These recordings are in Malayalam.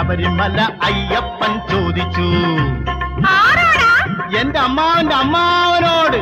ശബരിമല അയ്യപ്പൻ ചോദിച്ചു. എന്റെ അമ്മാവന്റെ അമ്മാവനോട്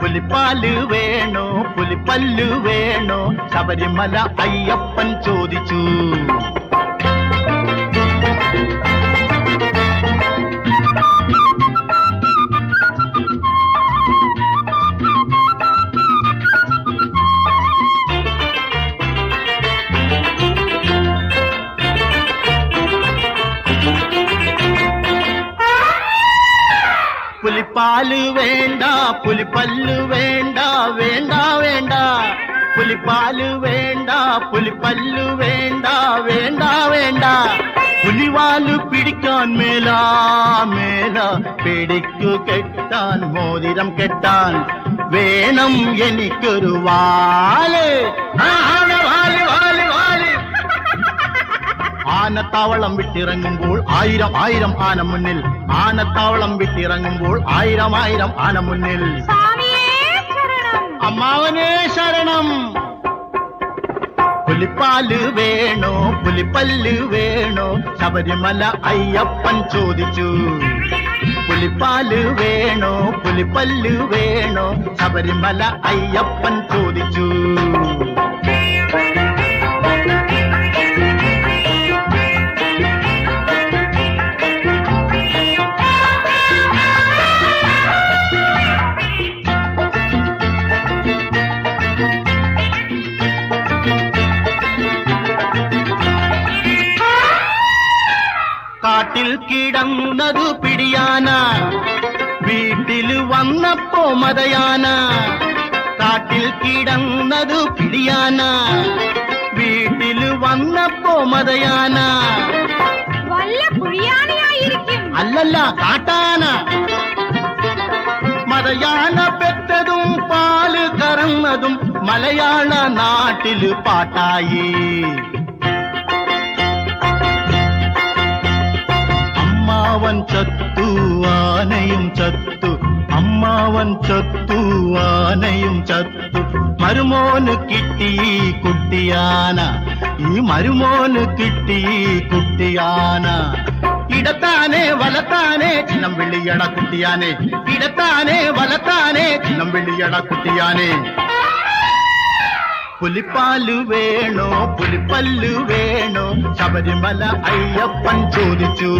പുലിപ്പാൽ വേണോ പുലിപ്പല്ല് വേണോ ശബരിമല അയ്യപ്പൻ ചോദിച്ചു. പുലിപ്പാൽ വേണ്ട പുലിപ്പല്ല് വേണ്ട വേണ്ട വേണ്ട. പുലിവാൽ പിടിക്കാൻ മേല മേല. പിടിക്കു കെട്ടാൻ മോതിരം കെട്ടാൻ. വേണം എനിക്കൊരു വാൽ. ആനത്താവളം വിട്ടിറങ്ങുമ്പോൾ ആയിരം ആയിരം ആന മുന്നിൽ. ആനത്താവളം വിട്ടിറങ്ങുമ്പോൾ ആയിരം ആയിരം ആന മുന്നിൽ. അമ്മാവനേ ശരണം. പുലിപ്പാൽ വേണോ? പുലിപ്പല്ല് വേണോ? ശബരിമല അയ്യപ്പൻ ചോദിച്ചു. പുലിപ്പാൽ വേണോ? പുലിപ്പല്ല് വേണോ? ശബരിമല അയ്യപ്പൻ ചോദിച്ചു. കാട്ടിൽ കിടന്നതു പിടിയാന വീട്ടിൽ വന്നപ്പോ മതയാന കാട്ടിൽ കിടന്നതു പിടിയാന വീട്ടിൽ വന്നപ്പോ മതയാന വല്ല കുഴിയാനയായിരിക്കും അല്ലല്ല കാട്ടാന മതയാന പെറ്റതും പാല് കറന്നതും മലയാള നാട്ടില് പാട്ടായി അമ്മാവൻ ചത്തു ആനയും ചത്തു അമ്മാവൻ ചത്തു ആനയും ചത്തു മരുമോന് കിട്ടി ഈ കുട്ടിയാന ഈ മരുമോന് കിട്ടി ഈ കുട്ടിയാന ഇടത്താനെ വലത്താനെ ചിന്നം വെള്ളിയട കുട്ടിയാനെ ഇടത്താനെ വലത്താനെ ചിന്നം വെള്ളിയട കുട്ടിയാനെ പുലിപ്പാൽ വേണോ പുലിപ്പല്ല് വേണോ ശബരിമല അയ്യപ്പൻ ചോദിച്ചു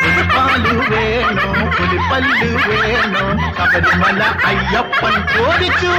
പുലിപ്പാൽ വേണോ പുലിപ്പല്ല് വേണോ ശബരിമല അയ്യപ്പൻ ചോദിച്ചു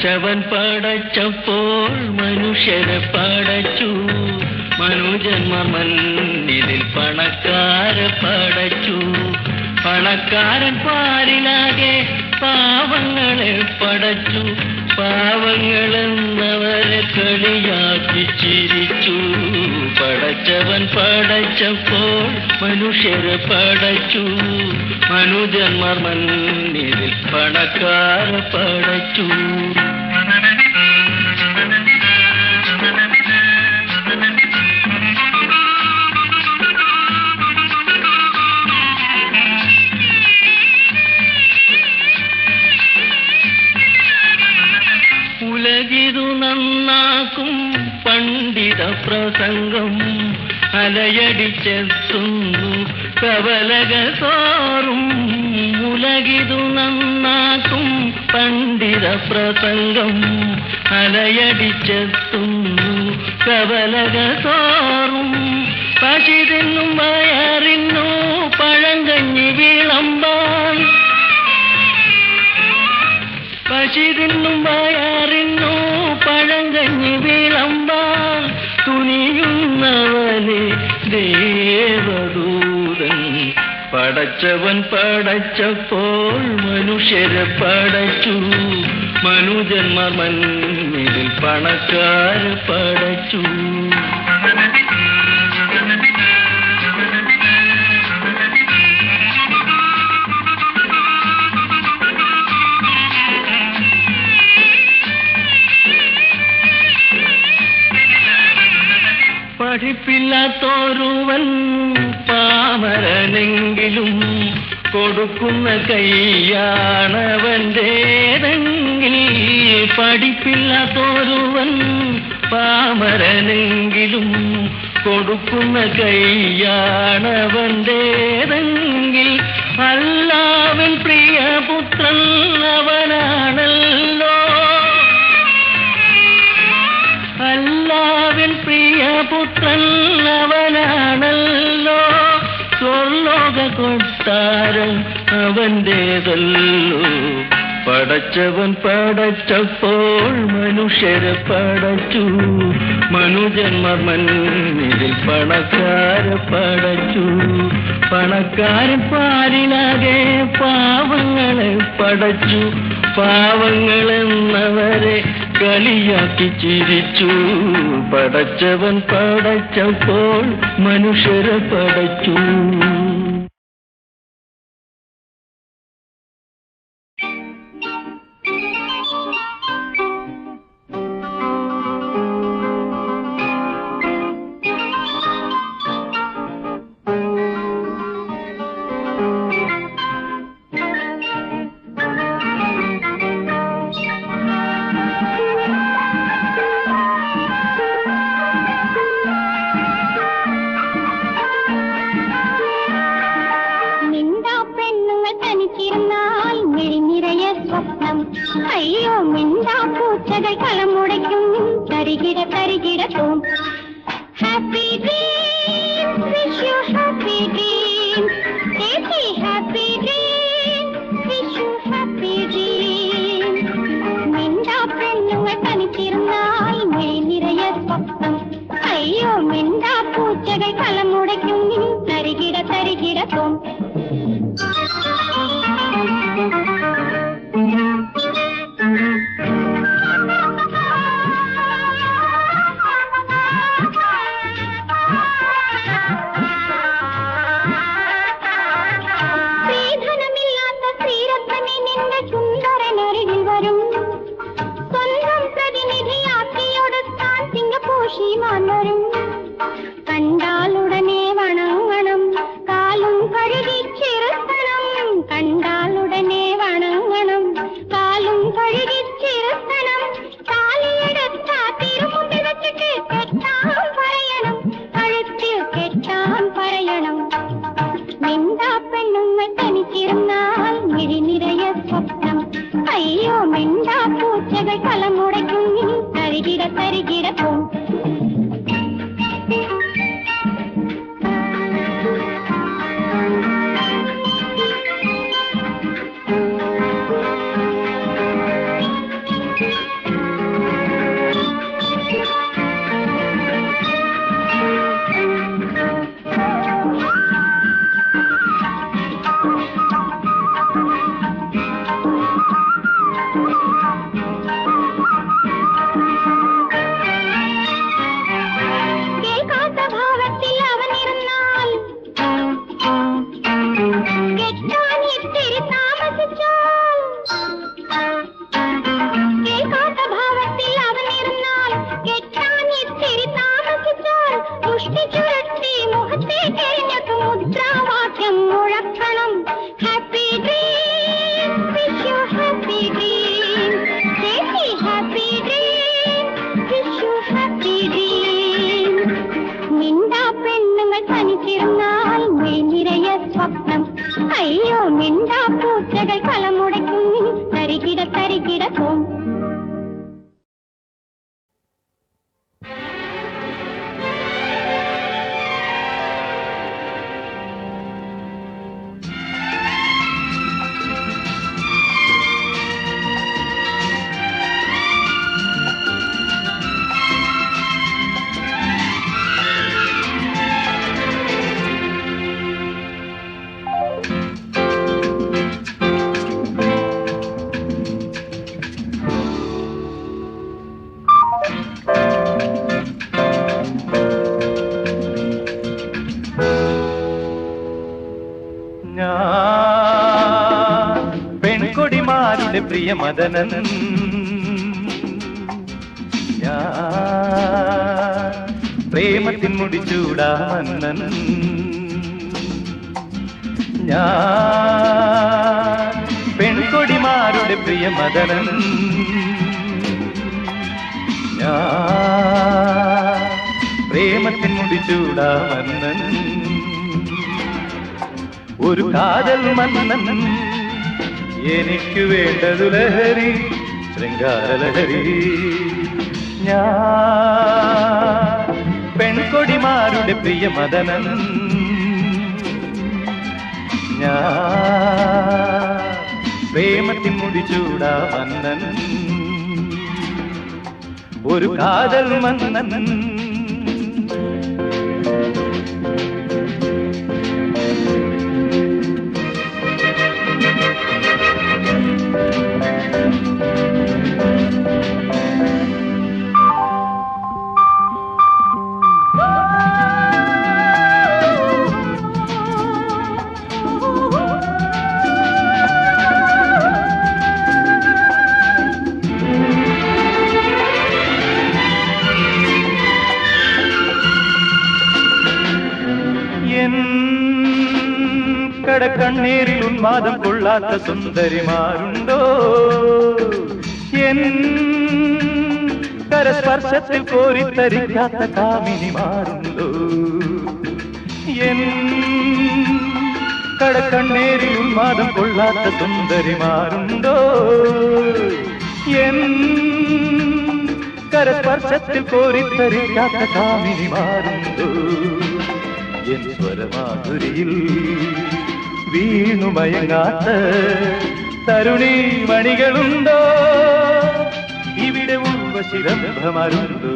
പടച്ചവൻ പടച്ചപ്പോൾ മനുഷ്യരെ പടച്ചു. മനുജന്മ മണ്ണിതിൽ പണക്കാരെ പടച്ചു. പണക്കാരൻ പാരിലാകെ പാവങ്ങളെ പടച്ചു. പാവങ്ങളെന്നവരെ കളിയാക്കി ചിരിച്ചു. പടച്ചവൻ പടച്ചപ്പോൾ മനുഷ്യരെ പടച്ചു. മനുജന്മർ മണ്ണിൽ പണക്കാർ പടച്ചു. അലയടിച്ചെത്തുന്നു കവലക തോറും ഉലകിതു നന്നാക്കും പണ്ഡിത പ്രസംഗം. അലയടിച്ചെത്തുന്നു കവലക തോറും പശിതെന്നും വയറിന്നു പഴങ്കഞ്ഞി വിളമ്പാൻ. പശിതിന്നും വയറിന്നു പഴങ്കഞ്ഞി വിളമ്പാൻ. തുനിയുന്നവനെ ദേവദൂതൻ പടച്ചവൻ പടച്ചപ്പോൾ മനുഷ്യരെ പടച്ചു. മനുജന്മർ മണ്ണിൽ പണക്കാരെ പടച്ചു. പഠിപ്പില്ലാത്തോരുവൻ പാമരനെങ്കിലും കൊടുക്കുന്ന കൈയാണവന്റേതെങ്കിൽ പഠിപ്പില്ലാത്തോരുവൻ പാമരനെങ്കിലും കൊടുക്കുന്ന കൈയാണവന്റേതെങ്കിൽ അല്ലാവൻ പ്രിയപുത്രൻ അവനാണല്ലോ പ്രിയപുത്രൻ അവനാണല്ലോ സ്വർലോക കൊട്ടാരം അവന്റേതല്ലോ പടച്ചവൻ പടച്ചപ്പോൾ മനുഷ്യരെ പടച്ചു. മനുജന്മർ മണ്ണിൽ പണക്കാരെ പടച്ചു. പണക്കാരൻ പാലിലാകെ പാവങ്ങളെ പടച്ചു. പാവങ്ങളെന്നവരെ കളിയാക്കി ചിരിച്ചു. പടച്ചവൻ പടച്ചപ്പോൾ മനുഷ്യരെ പടച്ചു. പെൺകൊടിമാരുടെ പ്രിയ മദനൻ പ്രേമത്തിൻ മുടിച്ചൂടാമന്നൻ ഞാൻ പെൺകൊടിമാരുടെ പ്രിയ മദനൻ ഞാൻ പ്രേമത്തിൻ മുടിച്ചൂടാമന്നൻ ഒരു കാതൽ മന്നൻ. എനിക്ക് വേണ്ടതു ലഹരി ശൃംഗാരലഹരി ഞാൻ പെൺകൊടിമാരുടെ പ്രിയ മദനൻ. ഞാൻ പ്രേമത്തിൻ മുടിച്ചൂടാ വന്നൻ. ഒരു കാതൽ മന്നൻ. എൻ കടക്കണ്ണീരിൽ ഉന്മാദം കൊള്ളാത്ത സുന്ദരിമാരുണ്ടോ? എൻ കരസ്പർശത്തിൽ കോരിത്തരിക്കാത്ത കാമിനിമാരുണ്ടോ? എൻ കടക്കണ്ണീരിൽ ഉന്മാദം കൊള്ളാത്ത സുന്ദരിമാരുണ്ടോ? എൻ കരസ്പർശത്തിൽ കോരിത്തരിക്കാത്ത കാമിനിമാരുണ്ടോ? എൻ സ്വരമാധുരിയിൽ വീണുമയങ്ങാത്ത തരുണി മണികളുണ്ടോ? ഇവിടെ ഉർവശിരംഭമരുണ്ടോ?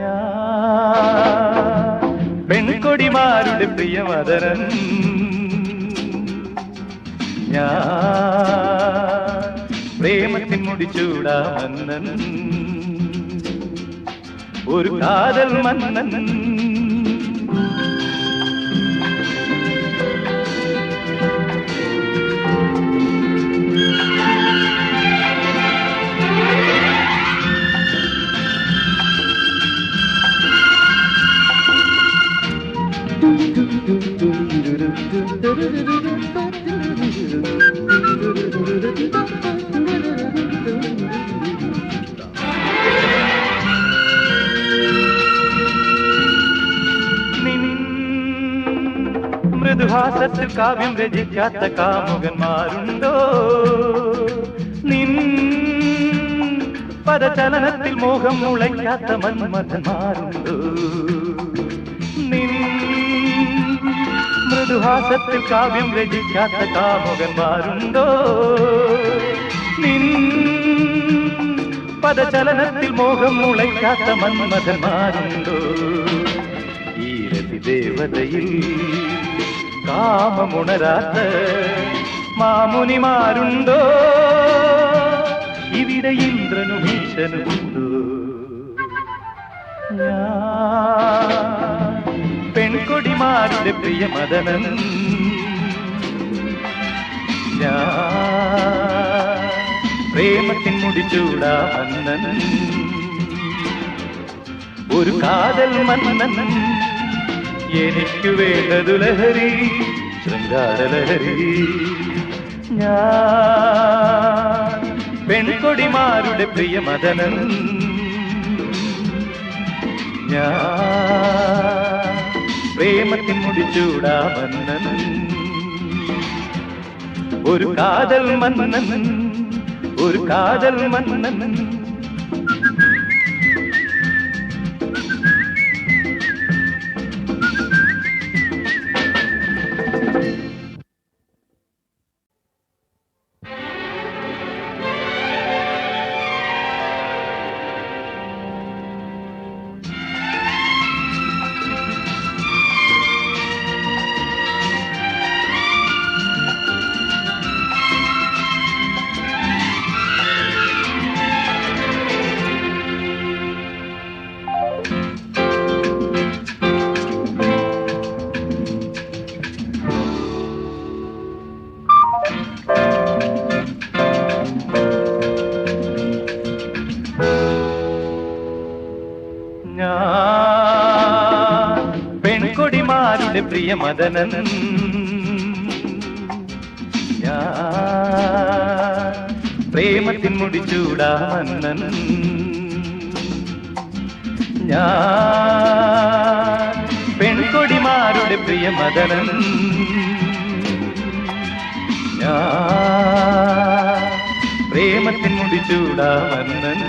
ഞാൻ പെൺകൊടിമാരുടെ പ്രിയമതരൻ ഞാൻ പ്രേമത്തിൻ മുടിച്ചൂടാ മന്നൻ. ഒരു കാതൽ മന്നൻ. മൃദുഹാസത്തിൽ കാവ്യം രചിക്കാത്ത കാമുകന്മാരുണ്ടോ? നിൻ പദചലനത്തിൽ മോഹം മുളയ്ക്കാത്ത മന്മഥന്മാരുണ്ടോ? മൃദുഹാസത്തിൽ കാവ്യം രചിക്കാത്ത കാമുകന്മാരുണ്ടോ? നിൻ പദചലനത്തിൽ മോഹം മുളയ്ക്കാത്ത മന്മഥന്മാരുണ്ടോ? ഈ രതി ദേവതയിൽ കാമമുണരാത്ത മാമുനിമാരുണ്ടോ? ഇവിടെ ഇന്ദ്രനും ഈശനുമുണ്ടോ ഞാൻ പെൺകൊടിമാരുടെ പ്രിയമദനൻ. ഞാൻ പ്രേമത്തിൻ മുടിച്ചൂടാ മന്നനൻ ഒരു കാതൽ മന്നൻ എനിക്ക് വേണ്ടതു ലഹരി ശൃംഗാരലഹരി ഞാ പെൺകൊടിമാരുടെ പ്രിയമദനൻ. ഞാൻ പ്രേമത്തിൻ മുടിച്ചൂടാ വന്നനൻ ഒരു കാതൽ മന്നൻ ഒരു കാതൽ മന്നൻ. പെൺകൊടിമാരുടെ പ്രിയമദനൻ. ഞാൻ പ്രേമത്തിൻ മുടിച്ചൂടാ മന്നൻ. ഞാൻ പെൺകൊടിമാരുടെ പ്രിയ മദനൻ ഞാൻ പ്രേമത്തിൻ മുടിച്ചൂടാ മന്നൻ.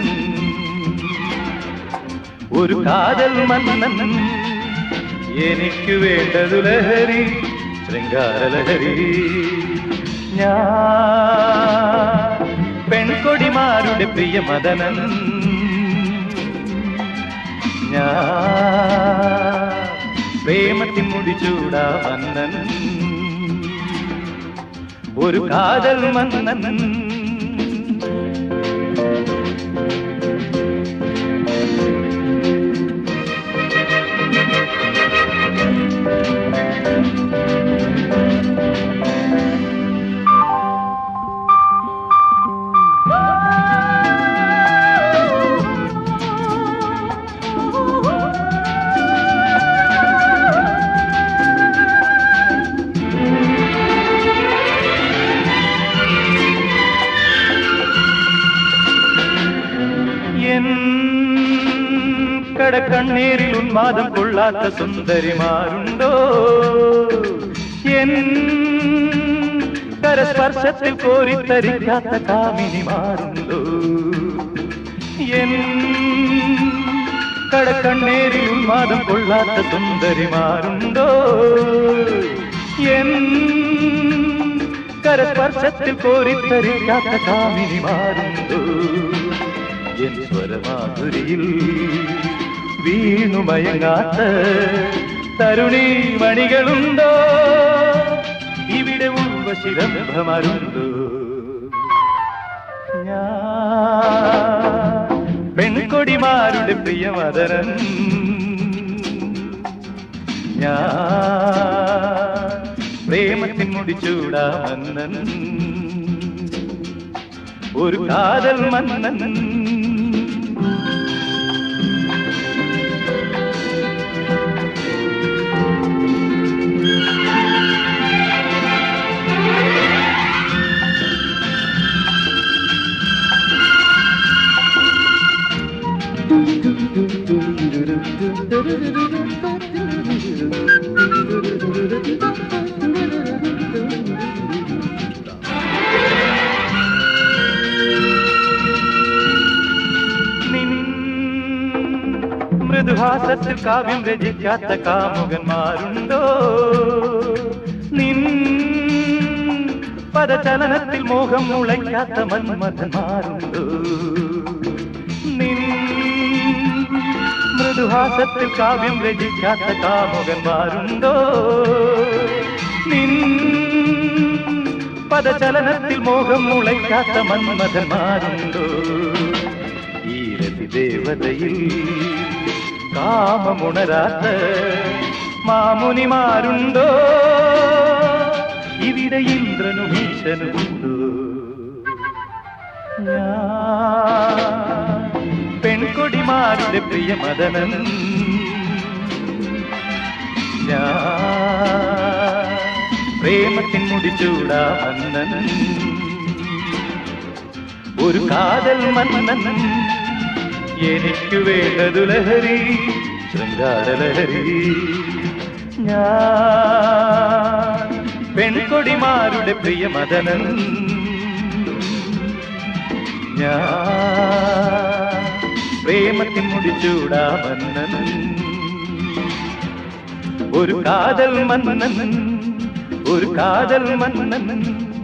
ഒരു കാതൽ മന്നൻ. എനിക്ക് വേണ്ടതു ലഹരി ശൃംഗാരലഹരി ഞാ പെൺകൊടിമാരുടെ പ്രിയ മദനൻ. ഞാ പ്രേമത്തിൻ മുടിച്ചൂടാ വന്നൻ. ഒരു കാതൽ മന്നൻ. കടക്കണ്ണീരിൽ ഉന്മാദം കൊള്ളാത്ത സുന്ദരിമാരുണ്ടോ? എൻ കരസ്പർശത്തിൽ കോരിത്തരിക്കാത്ത കാമിനിമാരുണ്ടോ? എൻ കടക്കണ്ണീരിൽ ഉന്മാദം കൊള്ളാത്ത സുന്ദരിമാരുണ്ടോ? എൻ കരസ്പർശത്തിൽ കോരിത്തരിക്കാത്ത കാമിനിമാരുണ്ടോ? എൻ സ്വരമാധുരിയിൽ വീണുമയങ്ങാത്ത തരുണി മണികളുണ്ടോ? ഇവിടെ ഉർവശിരംഭമരുണ്ടോ. ഞാൻ പെൺകൊടിമാരുടെ പ്രിയമതരൻ ഞാൻ പ്രേമത്തിൻ മുടിച്ചൂടാ മന്നൻ ഒരു കാതൽ മന്നൻ. മൃദുഹാസത്തിൽ കാവ്യം രചിക്കാത്ത കാമുകന്മാരുണ്ടോ? നിൻ പദചലനത്തിൽ മോഹം മുളയ്ക്കാത്ത മന്മഥന്മാരുണ്ടോ? മൃദുഹാസത്തിൽ കാവ്യം രചിക്കാത്ത കാമുകന്മാരുണ്ടോ നിൻ പദചലനത്തിൽ മോഹം മുളയ്ക്കാത്ത മന്മഥന്മാരുണ്ടോ ഈ രതിദേവതയിൽ കാമമുണരാത്ത മാമുനിമാരുണ്ടോ? ഇവിടെ ഇന്ദ്രനും ഈശനുമുണ്ടോ ഞാൻ പെൺകൊടിമാരുടെ പ്രിയമദനൻ. ഞാൻ പ്രേമത്തിൻ മുടിച്ചൂടാ മന്നൻ ഒരു കാതൽ മന്നൻ. എനിക്ക് വേണ്ടതു ലഹരി ശൃംഗാരലഹരി പെൺകൊടിമാരുടെ ഞാൻ പെൺകൊടിമാരുടെ പ്രിയമദനൻ. ഞാൻ പ്രേമത്തിൻ മുടിച്ചൂടാ മന്നൻ. ഒരു കാതൽ മന്നൻ ഒരു കാതൽ മന്നൻ.